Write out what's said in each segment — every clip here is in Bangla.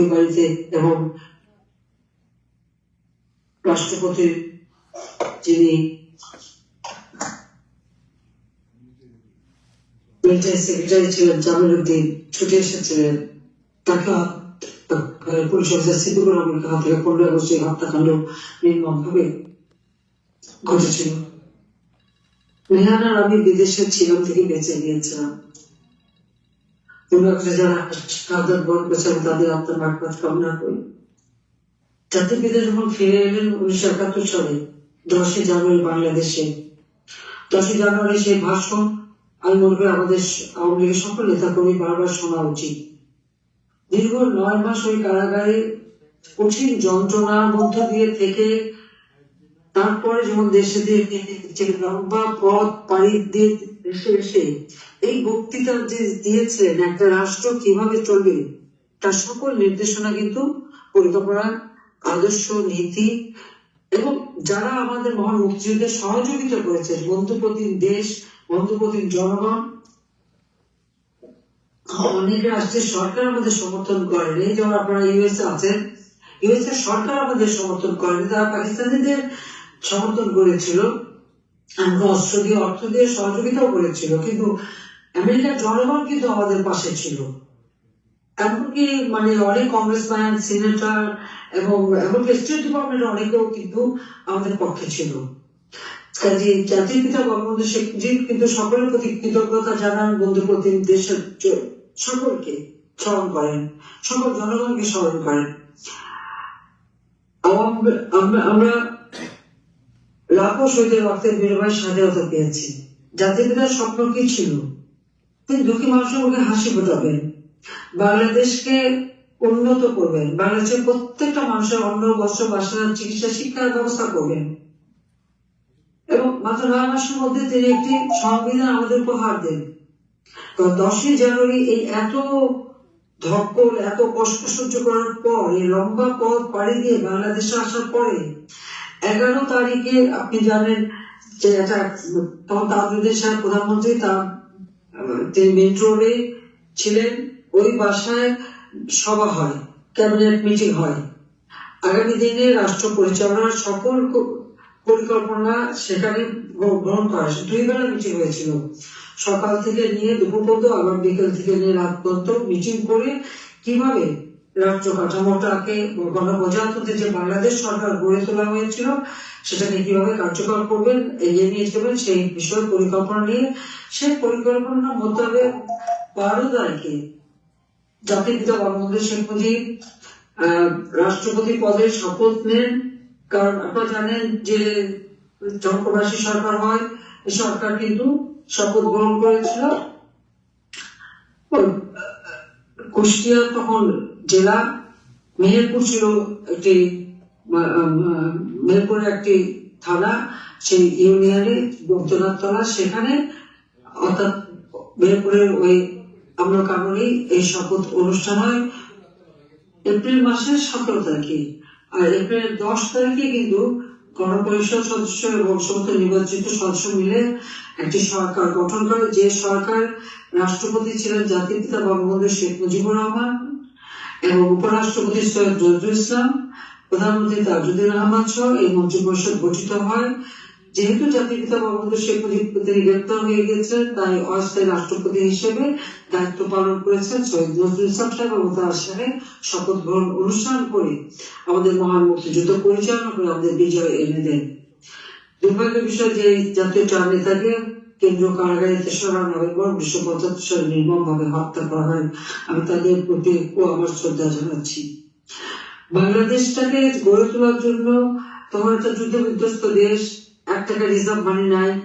ওই বাড়িতে এবং রাষ্ট্রপতির যিনি মিলিটারি সেক্রেটারি ছিলেন জামিলুদ্দিন ছুটে এসেছিলেন, তাকে পুলিশ অফিসার সিদ্দিকুর রহমানকে হাত থেকে পনেরো আগস্ট এই হত্যাকাণ্ড নির্মমভাবে ঘটেছিল। নেহান আর আমি বিদেশে ছিলাম থেকে বেঁচে গিয়েছিলাম যারা তাদের আত্মার কামনা করি। জাতির পিতা যখন ফিরে এলেন উনিশশো একাত্তর সালে, দশই জানুয়ারি বাংলাদেশে। দশই জানুয়ারি সেই ভাষণ আমি মনে করি আমাদের আওয়ামী লীগের সকল নেতা কর্মী বারবার শোনা উচিত। দীর্ঘ নয় মাস ওই কারাগারে কঠিন যন্ত্রণার মধ্য দিয়ে থেকে তারপরে যখন দেশে দিয়ে লম্বা পথ পাড়ি দিয়ে এসে এই বক্তৃতা যে দিয়েছিলেন একটা রাষ্ট্র কীভাবে চলবে, তার সকল নির্দেশনা কিন্তু পরিকল্পনা আদর্শ, নীতি এবং যারা আমাদের মহান মুক্তিযুদ্ধে সহযোগিতা করেছে বন্ধুপ্রতিম দেশ, বন্ধুপ্রতিম জনগণ, অনেক রাষ্ট্রের সরকার আমাদের সমর্থন করেন। এই যেমন আপনারা ইউএসএ আছেন ইউএসএ সরকার আমাদের সমর্থন করেন, তারা পাকিস্তানিদের সমর্থন করেছিল। অস্ত্র দিয়ে অর্থ দিয়ে সহযোগিতাও করেছিল, কিন্তু আমেরিকার জনগণ কিন্তু আমাদের পাশে ছিল। এমনকি মানে অনেক সিনেটর এবং এমনকি স্টেট ডিপার্টমেন্ট অনেকেও কিন্তু আমাদের পক্ষে ছিল। জাতির পিতা বঙ্গবন্ধু শেখ মুজিব কিন্তু সকলের প্রতি কৃতজ্ঞতা জানান, বন্ধু প্রতি দেশের সকলকে স্মরণ করেন, সকল জনগণকে স্মরণ করেন। আমরা লাখো শহীদের রক্তের বিনিময়ে স্বাধীনতা পেয়েছি। জাতির পিতার স্বপ্ন কি ছিল? তিনি দুঃখী মানুষের মুখে হাসি ফোটাবেন। বাংলাদেশকে উন্নত করবেন। বাংলাদেশের প্রত্যেকটা মানুষের অন্ন, বস্ত্র, বাসনা, চিকিৎসা, শিক্ষার ব্যবস্থা করবেন। এবং মাত্র নয় মাসের মধ্যে তিনি একটি সংবিধান আমাদের উপহার দেন। দশই জানুয়ারি এই এত ধকল, এত কষ্ট সহ্য করার পর, এই লম্বা পথ পাড়ি দিয়ে বাংলাদেশে আসার পরে এগারো তারিখে আপনি জানেন যে একটা তখন তাজুদ্দিন সাহেব প্রধানমন্ত্রী তার আহ, তিনি মেট্রো ছিলেন ওই বাসায় সভা হয় ক্যাবিনেট মিটিং হয়। আগামী দিনে রাষ্ট্র পরিচালনার সকল পরিকল্পনা সেখানে গ্রহণ করা দুই বেলা মিটিং হয়েছিল। সকাল থেকে নিয়ে দুপুর পর্যন্ত আবার বিকেল থেকে নিয়ে রাত পর্যন্ত মিটিং করে কীভাবে রাষ্ট্র কাঠামোটাকে যে বাংলাদেশ সরকার গড়ে তোলা হয়েছিল, সেটাকে কীভাবে কার্যকর করবেন, এগিয়ে নিয়ে যাবেন, সেই বিষয়ে পরিকল্পনা নিয়ে, সেই পরিকল্পনা মোতাবেক বারো তারিখে জাতির পিতা বঙ্গবন্ধু শেখ মুজিব রাষ্ট্রপতি পদে শপথ নেন। কারণ আপনারা জানেন যে জনপ্রবাসী সরকার হয় এই সরকার কিন্তু শপথ গ্রহণ করেছিল। কুষ্টিয়া তখন জেলা মেহেরপুর ছিল একটি মেহেরপুরের একটি থানা, সেই ইউনিয়নে বৈদ্যনাথ তলা। সেখানে অর্থাৎ মেহেরপুরের ওই আমরা কারণেই এই শপথ অনুষ্ঠান হয়। এপ্রিল মাসের সতেরো তারিখে। আর এপ্রিলের দশ তারিখে কিন্তু গণপরিষদ সদস্য এবং সমস্ত নির্বাচিত সদস্য মিলে একটি সরকার গঠন করে। যে সরকার রাষ্ট্রপতি ছিলেন জাতির পিতা বঙ্গবন্ধু শেখ মুজিবুর রহমান এবং উপরাষ্ট্রপতি সৈয়দ নজরুল ইসলাম, প্রধানমন্ত্রী তাজুদ্দিন আহমদ সহ এই মন্ত্রিপরিষদ গঠিত হয়। যেহেতু জাতির পিতা বঙ্গবন্ধু শেখ মুজিব তিনি গ্রেপ্তার হয়ে গেছেন তাই অস্থায়ী রাষ্ট্রপতি হিসেবে দায়িত্ব পালন করেছেন সৈয়দ নজরুল ইসলাম সাহেব এবং তার সাথে শপথ গ্রহণ অনুষ্ঠান করে আমাদের মহান মুক্তিযুদ্ধ পরিচালনা করে আমাদের বিজয় এনে দেন। দুর্ভাগ্যের বিষয় যে জাতীয় চার নেতাকে কেন্দ্রীয় কারাগারে তেসরা নভেম্বর সালে নির্মম ভাবে হত্যা করা হয়। আমি তাদের প্রতি ও আমার শ্রদ্ধা জানাচ্ছি। বাংলাদেশটাকে গড়ে তোলার জন্য তখন একটা যুদ্ধ বিধ্বস্ত দেশ, এক টাকা রিজার্ভ মানি নাই,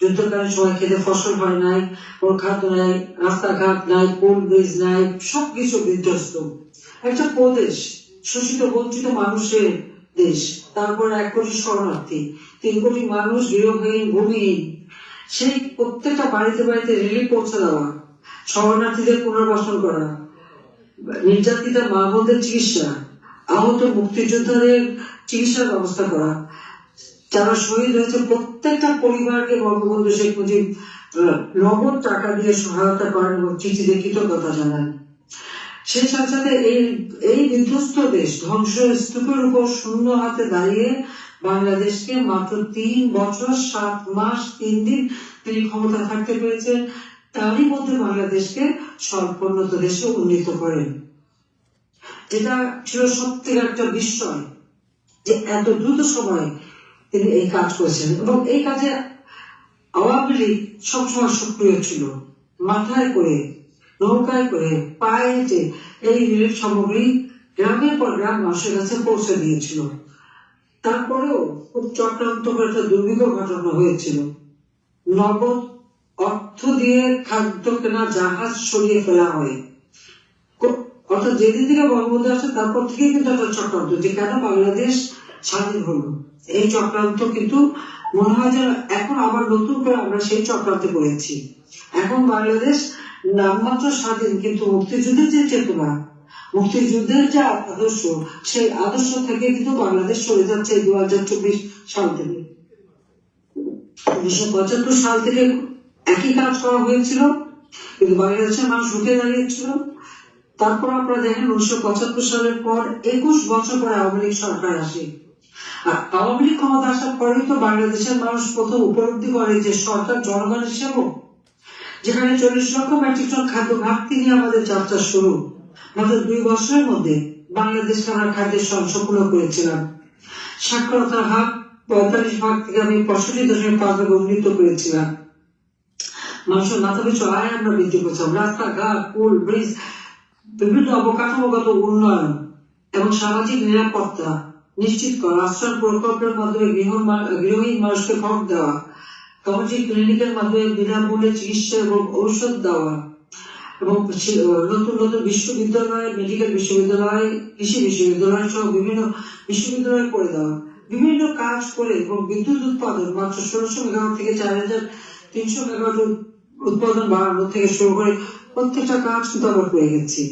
যুদ্ধকালীন সময় খেতে ফসল হয় নাই ওর খাদ্য নাই, রাস্তাঘাট নাই কোল ব্রিজ নাই, সবকিছু বিধ্বস্ত। একটা প্রদেশ, শোষিত, বঞ্চিত মানুষের দেশ, তারপর এক কোটি শরণার্থী, তিন কোটি মানুষ গৃহহীন, ভূমিহীন। সেই প্রত্যেকটা বাড়িতে বাড়িতে রিলিফ পৌঁছে দেওয়া, শরণার্থীদের পুনর্বাসন করা নির্যাতিতা মা বোনদের চিকিৎসা, আহত মুক্তিযোদ্ধাদের চিকিৎসার ব্যবস্থা করা, যারা শহীদ হয়েছে প্রত্যেকটা পরিবারকে বঙ্গবন্ধু শেখ মুজিব নগদ টাকা দিয়ে সহায়তা করেন এবং চিঠিতে কৃতজ্ঞতা জানান। সেই সাথে সাথে এই এই বিধ্বস্ত দেশ ধ্বংস স্তূপের উপর শূন্য হাতে দাঁড়িয়ে বাংলাদেশকে মাত্র তিন বছর, সাত মাস, তিন দিন তিনি ক্ষমতা থাকতে পেরেছেন। তারই মধ্যে বাংলাদেশকে সর্বোন্নত দেশে উন্নীত করেন। যেটা ছিল থেকে একটা বিস্ময় যে এত দ্রুত সময় তিনি এই কাজ করেছেন এবং এই কাজে আওয়ামী লীগ সবসময় সক্রিয় ছিল। মাথায় করে, নৌকায় করে, পায়ে এই রিলিফ সামগ্রী গ্রামের পর গ্রাম মানুষের কাছে পৌঁছে দিয়েছিল। তারপরেও খুব চক্রান্ত করে একটা দুর্ভিক্ষ ঘটনা হয়েছিল। নগদ অর্থ দিয়ে খাদ্য কেনা, জাহাজ সরিয়ে ফেলা হয়। অর্থাৎ যেদিন থেকে বঙ্গবন্ধু আসে তারপর থেকেই কিন্তু একটা চক্রান্ত যে কেন বাংলাদেশ স্বাধীন হলো। এই চক্রান্ত কিন্তু মনে হয় যেন এখন আবার নতুন করে আমরা সেই চক্রান্তে পড়েছি। এখন বাংলাদেশ নামমাত্র স্বাধীন, কিন্তু মুক্তিযুদ্ধের যে চেতনা মুক্তিযুদ্ধের যে আদর্শ, সেই আদর্শ থেকে কিন্তু বাংলাদেশ চলে যাচ্ছে দু হাজার চব্বিশ সাল থেকে। উনিশশো পঁচাত্তর সাল থেকে একই কাজ করা হয়েছিল, কিন্তু বাংলাদেশের মানুষ উঠে দাঁড়িয়েছিল। তারপর আপনারা দেখেন উনিশশো পঁচাত্তর সালের পর একুশ বছর পরে আওয়ামী লীগ সরকার আসে। আর আওয়ামী লীগ ক্ষমতা আসার পরেই তো বাংলাদেশের মানুষ প্রথম উপলব্ধি করে যে সরকার জনগণের সেবক যেখানে চল্লিশ লক্ষ মেট্রিক টন খাদ্য ঘাটতি নিয়ে আমাদের যাত্রা শুরু। মাত্র দুই বছরের মধ্যে বাংলাদেশকে আমরা খাদ্যের সম্পূর্ণ করেছিলাম। সাক্ষরতার হার পঁয়তাল্লিশ ভাগ থেকে আমি পঁয়ষট্টি দশমিক পাঁচ ভাগে উন্নীত করেছিলাম। মানুষের মাথা পিছু আয় আমরা বৃদ্ধি করেছিলাম রাস্তাঘাট, পুল, ব্রিজ, বিভিন্ন অবকাঠামোগত উন্নয়ন এবং সামাজিক নিরাপত্তা নিশ্চিত করা, আশ্রয় প্রকল্পের মাধ্যমে গৃহ গৃহহীন মানুষকে ঘর দেওয়া, সামাজিক ক্লিনিকের মাধ্যমে বিনামূল্যে চিকিৎসা এবং ঔষধ দেওয়া এবং নতুন নতুন বিশ্ববিদ্যালয় মেডিকেল বিশ্ববিদ্যালয়, কৃষি বিশ্ববিদ্যালয় সহ বিভিন্ন বিশ্ববিদ্যালয় করে দেওয়া। বিভিন্ন কাজ করে এবং বিদ্যুৎ উৎপাদন মাত্র ষোলোশো মেগাওয়াট থেকে চার হাজার তিনশো মেগাওয়াট উৎপাদন বাড়ানো থেকে শুরু করে প্রত্যেকটা কাজ কিন্তু আমরা করে গেছি।